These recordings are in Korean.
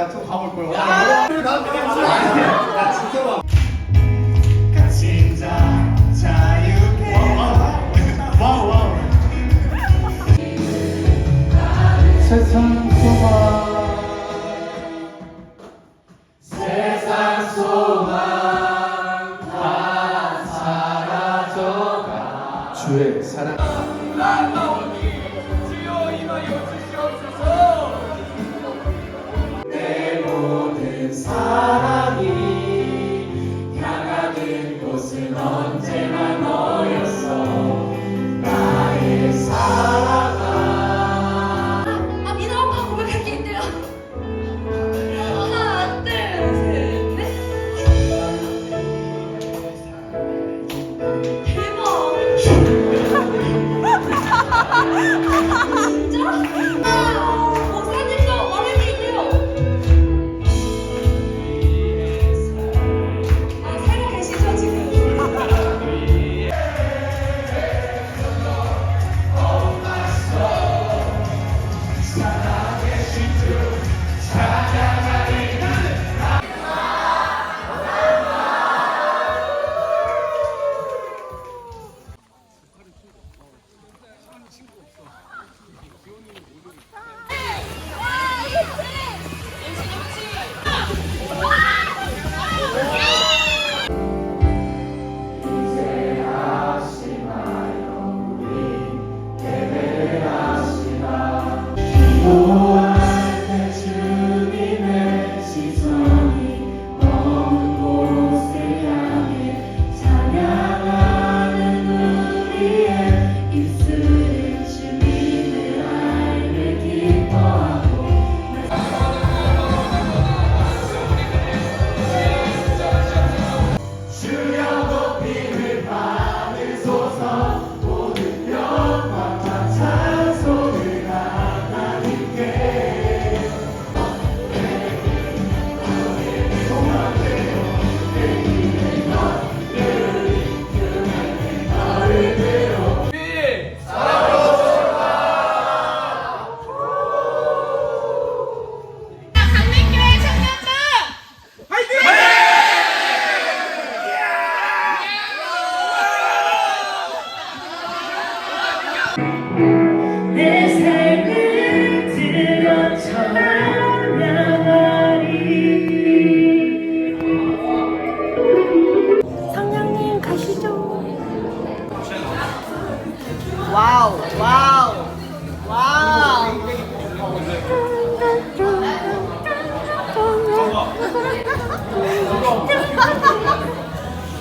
나또 가볼 거야. 나 되게 나 지켜봐. 진짜 세상 소망. 세상 소망 다 사라져가. 주의 사랑. 哈哈哈哈！ 와우 와우 와우.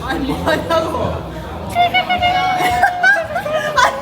아니 뭐냐고. 아니.